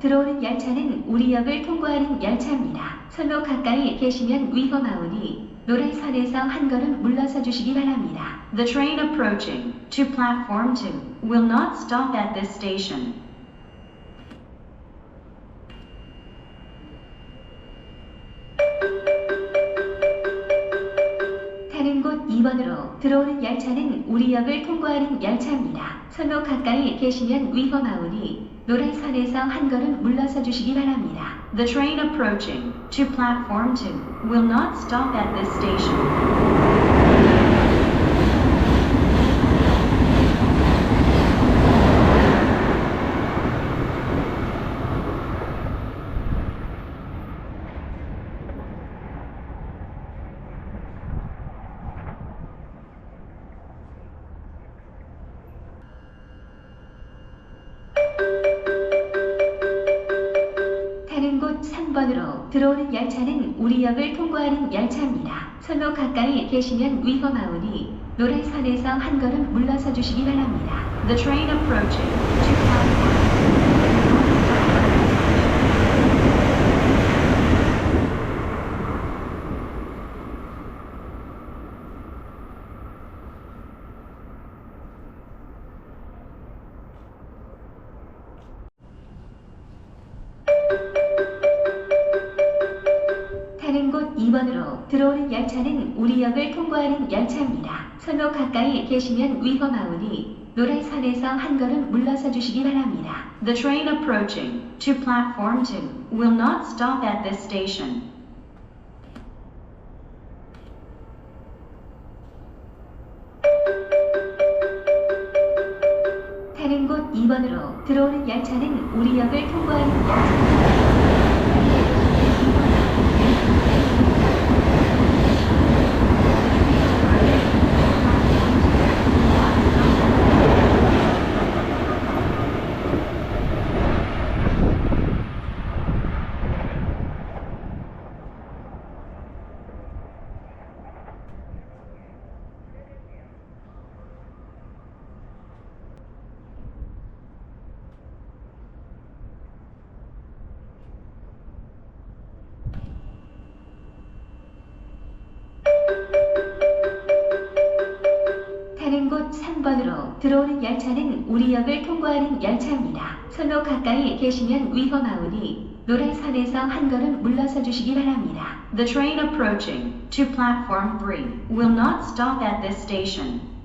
들어오는 열차는 우리 역을 통과하는 열차입니다. 선로 가까이 계시면 위험하오니 노란 선에서 한 걸음 물러서 주시기 바랍니다. The train approaching to platform 2 will not stop at this station. 2번으로 들어오는 열차는 우리 역을 통과하는 열차입니다. 선로 가까이 계시면 위험하오니 노란 선에서 한 걸음 물러서 주시기 바랍니다. The train approaching to platform 2 will not stop at this station. 3번으로 들어오는 열차는 우리 역을 통과하는 열차입니다. 선로 가까이 계시면 위험하오니 노란선에서 한 걸음 물러서 주시기 바랍니다. The train approaching to 타는 곳 2번으로 들어오는 열차는 우리 역을 통과하는 열차입니다. 선로 가까이 계시면 위험하오니 노란 선에서 한 걸음 물러서 주시기 바랍니다. The train approaching to platform 2 will not stop at this station. 타는 곳 2번으로 들어오는 열차는 우리 역을 통과하는 열차입니다. 타는 곳 3번으로 들어오는 열차는 우리 역을 통과하는 열차입니다. 선로 가까이 계시면 위험하오니 노란 선에서 한 걸음 물러서 주시기 바랍니다. The train approaching to platform 3 will not stop at this station.